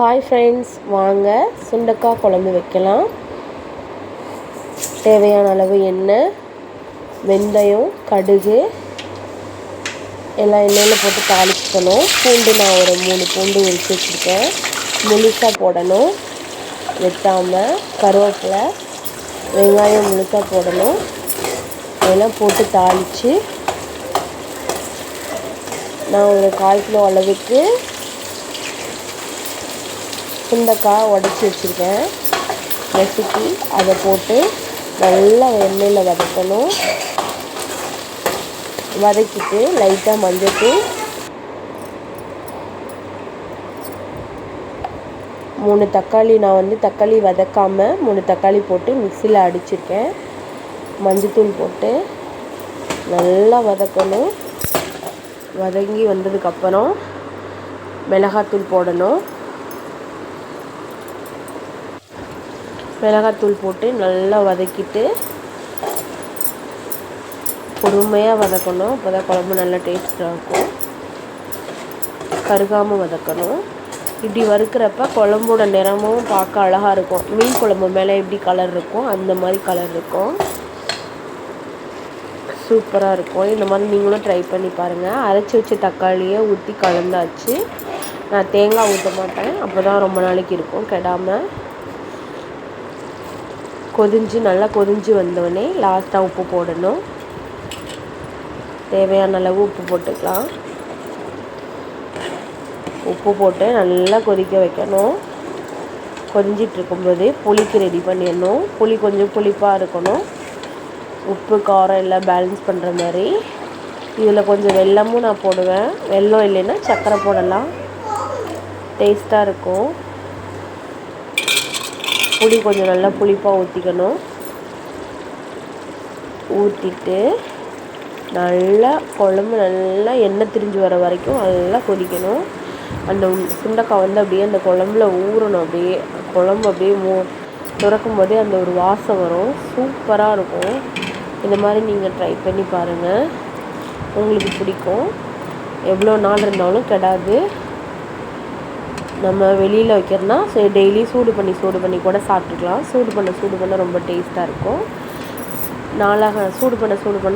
Hi friends வாங்க சுண்டக்காய் குழம்பு வைக்கலாம். தேவையான அளவு எண்ணெய் வெந்தயம் கடுகு எல்லாம் எண்ணெயில் போட்டு தாளிக்கணும் பூண்டு நான் ஒரு மூணு பூண்டு உரிச்சு வச்சுருக்கேன். முழுசாக போடணும். வெட்டாமல் கருவேப்பிலை வெங்காயம் முழுசாக போடணும். அதெல்லாம் போட்டு தாளித்து நான் ஒரு கால் கிலோ அளவுக்கு சுண்டக்காய் உடச்சி வச்சுருக்கேன். நசுக்கி அதை போட்டு நல்லா எண்ணெயில் வதக்கணும். வதக்கிட்டு லைட்டாக மஞ்சத்தூள் மூணு தக்காளி நான் வந்து தக்காளி வதக்காமல் மூணு தக்காளி போட்டு மிக்சியில் அடிச்சிருக்கேன். மஞ்சத்தூள் போட்டு நல்லா வதக்கணும். வதங்கி வந்ததுக்கப்புறம் மிளகாத்தூள் போடணும். மிளகாத்தூள் போட்டு நல்லா வதக்கிட்டு பொறுமையாக வதக்கணும். அப்போ தான் குழம்பு நல்லா டேஸ்ட்டாக இருக்கும். கருகாமல் வதக்கணும். இப்படி வறுக்கிறப்ப குழம்போட நிறமும் பார்க்க அழகாக இருக்கும். மீன் குழம்பு மேலே எப்படி கலர் இருக்கும் அந்த மாதிரி கலர் இருக்கும். சூப்பராக இருக்கும். இந்த மாதிரி நீங்களும் ட்ரை பண்ணி பாருங்கள் அரைச்சி வச்ச தக்காளியை ஊற்றி கலந்தாச்சு. நான் தேங்காய் ஊற்ற மாட்டேன். அப்போ தான் ரொம்ப நாளைக்கு இருக்கும். கெடாமல் கொதிஞ்சு நல்லா கொதிஞ்சு வந்தோடனே லாஸ்ட்டாக உப்பு போடணும். தேவையான அளவு உப்பு போட்டுக்கலாம். உப்பு போட்டு நல்லா கொதிக்க வைக்கணும். கொதிஞ்சிட்ருக்கும்போது புளிக்கு ரெடி பண்ணிடணும். புளி கொஞ்சம் புளிப்பாக இருக்கணும். உப்பு காரம் எல்லாம் பேலன்ஸ் பண்ணுற மாதிரி. இதில் கொஞ்சம் வெல்லமும் நான் போடுவேன். வெல்லம் இல்லைன்னா சர்க்கரை போடலாம். டேஸ்ட்டாக இருக்கும். புளி கொஞ்சம் நல்லா புளிப்பாக ஊற்றிக்கணும் ஊற்றிட்டு நல்லா குழம்பு நல்லா எண்ணெய் திரிஞ்சு வர வரைக்கும் நல்லா கொதிக்கணும். அந்த சுண்டக்காய் வந்து அப்படியே அந்த குழம்புல ஊறணும். அப்படியே குழம்பு அப்படியே மூ திறக்கும் போதே அந்த ஒரு வாசம் வரும். சூப்பராக இருக்கும். இந்த மாதிரி நீங்கள் ட்ரை பண்ணி பாருங்கள் உங்களுக்கு பிடிக்கும். எவ்வளோ நாள் இருந்தாலும் கெடாது. நம்ம வெளியில் வைக்கிறதுனா சரி டெய்லி சூடு பண்ணி சூடு பண்ணி கூட சாப்பிட்டுக்கலாம். சூடு பண்ண சூடு பண்ண ரொம்ப டேஸ்ட்டாக இருக்கும். நாளாக சூடு பண்ண சூடு பண்ண